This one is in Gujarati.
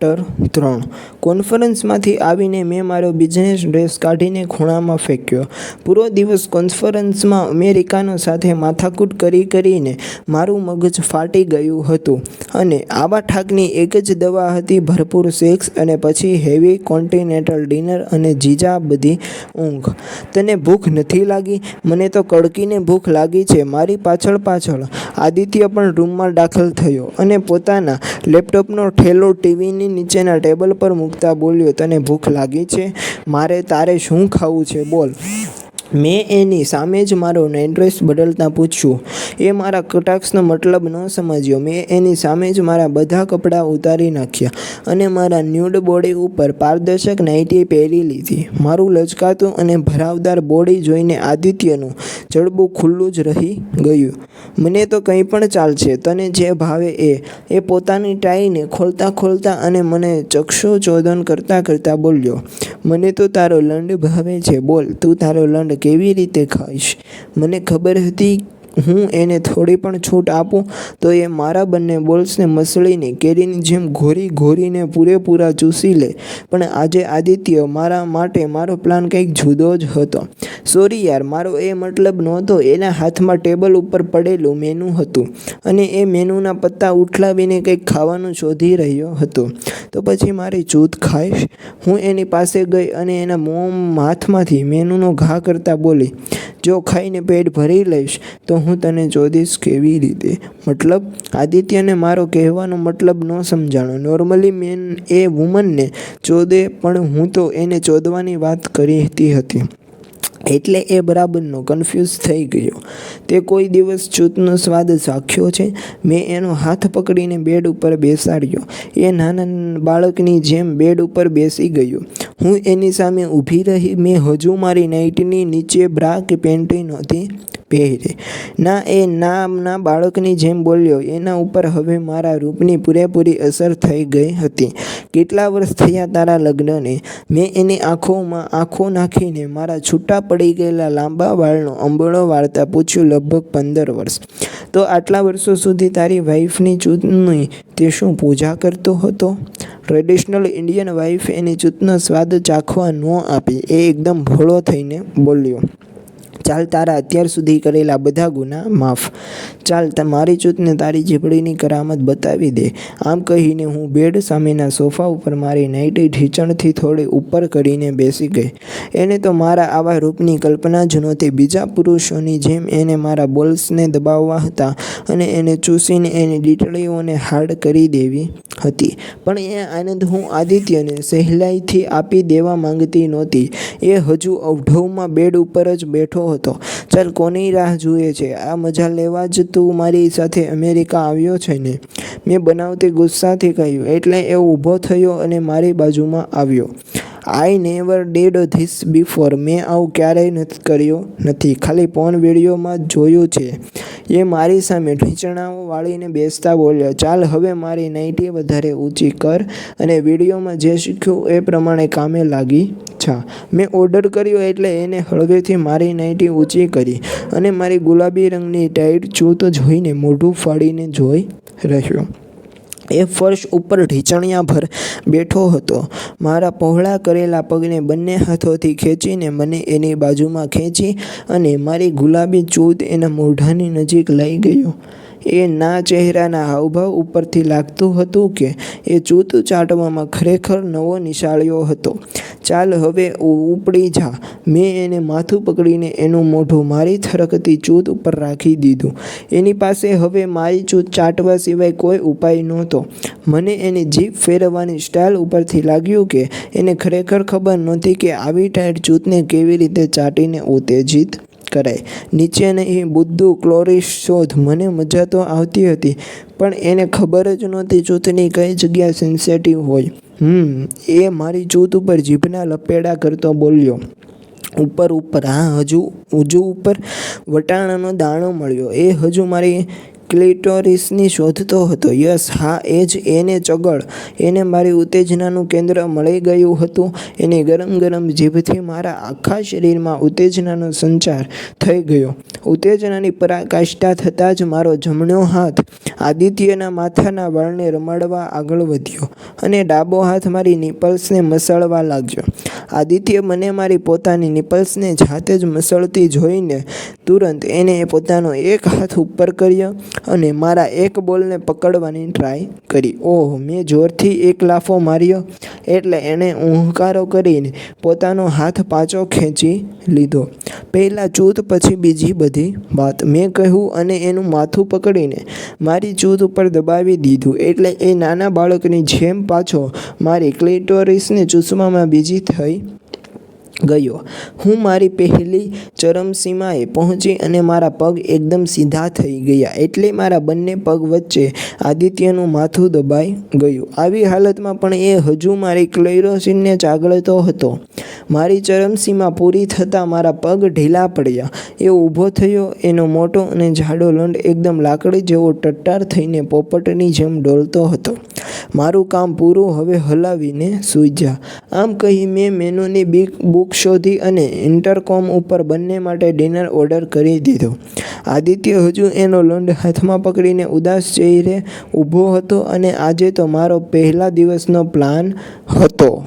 ચેપ્ટર ત્રણ. કોન્ફરન્સમાંથી આવીને મેં મારો બિઝનેસ ડ્રેસ કાઢીને ખૂણામાં ફેંક્યો. પૂરો દિવસ કોન્ફરન્સમાં અમેરિકાનો સાથે માથાકૂટ કરી કરીને મારું મગજ ફાટી ગયું હતું. અને આવા ઠાકની એક જ દવા હતી ભરપૂર સેક્સ અને પછી હેવી કોન્ટિનેન્ટલ ડિનર અને જીજા બધી ઊંઘ. તને ભૂખ નથી લાગી? મને તો કડકીને ભૂખ લાગી છે. મારી પાછળ પાછળ આદિત્ય પણ રૂમમાં દાખલ થયો અને પોતાના લેપટોપનો ઠેલો ટીવીની નીચેના ટેબલ પર મૂકતા બોલ્યો, તને ભૂખ લાગી છે? મારે તારે શું ખાવું છે? બોલ. મેં એની સામે જ મારો એડ્રેસ બદલતા પૂછ્યું. એ મારા કટાક્ષનો મતલબ ન સમજ્યો. મેં એની સામે જ મારા બધા કપડાં ઉતારી નાખ્યા અને મારા ન્યૂડ બોડી ઉપર પારદર્શક નાઇટી પહેરી લીધી. મારું લચકાતું અને ભરાવદાર બોડી જોઈને આદિત્યનું જડબું ખુલ્લું જ રહી ગયું. મને તો કંઈ પણ ચાલશે, તને જે ભાવે એ. એ પોતાની ટાઈને ખોલતા ખોલતા અને મને ચક્ષુચોદન કરતાં કરતાં બોલ્યો મને તો તારો લંડ ભાવે છે, બોલ. તું તારો લંડ કેવી રીતે ખાઈશ? મને ખબર હતી હું એને થોડી પણ છૂટ આપું, તો એ મારા બંને બોલ્સને મસળીને કેરીની જેમ ઘોરી ઘોરીને પૂરેપૂરા ચૂસી લે. પણ આજે આદિત્ય મારા માટે મારો પ્લાન કંઈક જુદો જ હતો. સોરી યાર, મારો એ મતલબ નહોતો. એના હાથમાં ટેબલ ઉપર પડેલું મેનુ હતું અને એ મેનુના પત્તા ઉઠલાવીને કંઈક ખાવાનું શોધી રહ્યો હતો. તો પછી મારી ચૂત ખાઈશ? હું એની પાસે ગઈ અને એના મોં હાથમાંથી મેનુનો ઘા કરતા બોલી, જો ખાઈને પેટ ભરી લઈશ, તો હું તને ચોદીશ કેવી રીતે? મતલબ, આદિત્યને મારો કહેવાનો મતલબ ન સમજાણો. નોર્મલી મેન એ વુમનને ચોદે પણ હું તો એને ચોદવાની વાત કરી હતી. એટલે એ બરાબરનો કન્ફ્યુઝ થઈ ગયો. તે કોઈ દિવસ ચૂતનો સ્વાદ ચાખ્યો છે. મેં એનો હાથ પકડીને બેડ ઉપર બેસાડ્યો. એ નાના બાળકની જેમ બેડ ઉપર બેસી ગયો. હું એની સામે ઊભી રહી. મેં હજુ મારી નાઇટની નીચે બ્રા કે પેન્ટી નહોતી. પહેરી. ના એ નામના બાળકની જેમ બોલ્યો. એના ઉપર હવે મારા રૂપની પૂરેપૂરી અસર થઈ ગઈ હતી. કેટલા વર્ષ થયા તારા લગ્નને? મેં એની આંખોમાં આંખો નાખીને મારા છૂટા પડી ગયેલા લાંબા વાળનો અંબળો વાળતા પૂછ્યું લગભગ પંદર વર્ષ. તો આટલા વર્ષો સુધી તારી વાઈફની ચૂંટણી તે શું પૂજા કરતો હતો? ટ્રેડિશનલ ઇન્ડિયન વાઈફ એની ચૂંટનો સ્વાદ ચાખવા ન આપી. એ એકદમ ભોળો થઈને બોલ્યો. ચાલ તારા અત્યાર સુધી કરેલા બધા ગુના માફ. ચાલ મારી ચૂતને તારી જીભડીની કરામત બતાવી દે. આમ કહીને હું બેડ સામેના સોફા ઉપર મારી નાઇટી ઢીચણથી થોડી ઉપર કરીને બેસી ગઈ. એને તો મારા આવા રૂપની કલ્પના જ નહોતી. બીજા પુરુષોની જેમ એને મારા બોલ્સને દબાવવા હતા અને એને ચૂસીને એની ડીટળીઓને હાર્ડ કરી દેવી. હતી. પણ એ આનંદ હું આદિત્યને સહેલાઈથી આપી દેવા માંગતી નહોતી. એ હજુ અવઢવમાં બેડ ઉપર જ બેઠો હતો. ચાલ કોની રાહ જુએ છે? આ મજા લેવા જ તું મારી સાથે અમેરિકા આવ્યો છે ને? મેં બનાવતી ગુસ્સાથી કહ્યું, એટલે એ ઊભો થયો અને મારી બાજુમાં આવ્યો. I never did this before મેં આવું ક્યારેય નથી કર્યો નથી. ખાલી પોન વિડીયોમાં જોયું છે. એ મારી સામે ઢીંચણાઓ વાળીને બેસતા બોલ્યો, ચાલ હવે મારી નાઇટી વધારે ઊંચી કર અને વિડીયોમાં જે શીખ્યું એ પ્રમાણે કામે લાગી છા મેં ઓર્ડર કર્યો એટલે એને હળવેથી મારી નાઇટી ઊંચી કરી અને મારી ગુલાબી રંગની ટાઈટ ચૂત જોઈને મોઢું ફાડીને જોઈ રહ્યો. એ ફર્શ ઉપર ઢીંચણિયા ભર બેઠો હતો. મારા પહોળા કરેલા પગને બંને હાથોથી ખેંચીને મને એની બાજુમાં ખેંચી અને મારી ગુલાબી ચૂત એના મોઢાની નજીક લઈ ગયો. એ ના ચહેરાના હાવભાવ ઉપરથી લાગતું હતું કે એ ચૂત ચાટવામાં ખરેખર નવો નિશાળ્યો હતો. ચાલ હવે ઉપડી જા. મેં એને માથું પકડીને એનું મોઢું મારી થરકતી ચૂત ઉપર રાખી દીધું. એની પાસે હવે મારી ચૂત ચાટવા સિવાય કોઈ ઉપાય નહોતો. મને એની જીભ ફેરવવાની સ્ટાઇલ ઉપરથી લાગ્યું કે એને ખરેખર ખબર નહોતી કે આવી ટાઈટ ચૂતને કેવી રીતે ચાટીને ઉત્તેજિત કરાય નીચેને એ બુદ્ધુ ક્લોરિશ શોધ મને મજા તો આવતી હતી, પણ એને ખબર જ નહોતી જૂથની કઈ જગ્યા સેન્સેટિવ હોય. હમ, એ મારી જૂથ ઉપર જીભના લપેડા કરતો બોલ્યો. ઉપર ઉપર, હા, હજુ હજુ ઉપર વટાણાનો દાણો મળ્યો. એ હજુ મારી ક્લિટોરિસની શોધતો હતો. યસ, હા, એ જ એને ચગળ. એને મારી ઉત્તેજનાનું કેન્દ્ર મળી ગયું હતું. એની ગરમ ગરમ જીભથી મારા આખા શરીરમાં ઉત્તેજનાનો સંચાર થઈ ગયો. ઉત્તેજનાની પરાકાષ્ઠા થતાં જ મારો જમણો હાથ આદિત્યના માથાના વાળને રમાડવા આગળ વધ્યો અને ડાબો હાથ મારી નિપલ્સને મસળવા લાગ્યો. આદિત્ય મને મારી પોતાની નિપલ્સને જાતે જ મસળતી જોઈને તુરંત એને પોતાનો એક હાથ ઉપર કર્યો અને મારા એક બોલને પકડવાની ટ્રાય કરી. ઓહ, મેં જોરથી એક લાફો માર્યો એટલે એણે ઉહકારો કરીને પોતાનો હાથ પાછો ખેંચી લીધો. પહેલાં ચૂત, પછી બીજી બધી વાત. મેં કહ્યું અને એનું માથું પકડીને મારી ચૂત ઉપર દબાવી દીધું એટલે એ નાના બાળકની જેમ પાછો મારી ક્લિટોરિસને ચૂસવામાં બીજી થઈ ગયો. હું મારી પહેલી ચરમસીમાએ પહોંચી અને મારા પગ એકદમ સીધા થઈ ગયા એટલે મારા બંને પગ વચ્ચે આદિત્યનું માથું દબાઈ ગયું. આવી હાલતમાં પણ એ હજુ મારી ક્લેરોસિનને ચાગળતો હતો. મારી ચરમસીમા પૂરી થતાં મારા પગ ઢીલા પડ્યા. એ ઊભો થયો, એનો મોટો અને જાડો લંડ એકદમ લાકડી જેવો ટટ્ટાર થઈને પોપટની જેમ ડોલતો હતો. મારું કામ પૂરું હવે હલાવીને સૂઈ જા. આમ કહી મેં મેનુની બીક બુક શોધી અને ઇન્ટરકોમ ઉપર બંને માટે ડિનર ઓર્ડર કરી દીધો. આદિત્ય હજુ એનો લંડ હાથમાં પકડીને ઉદાસ ચહેરે ઊભો હતો અને આજે તો મારો પહેલા દિવસનો પ્લાન હતો.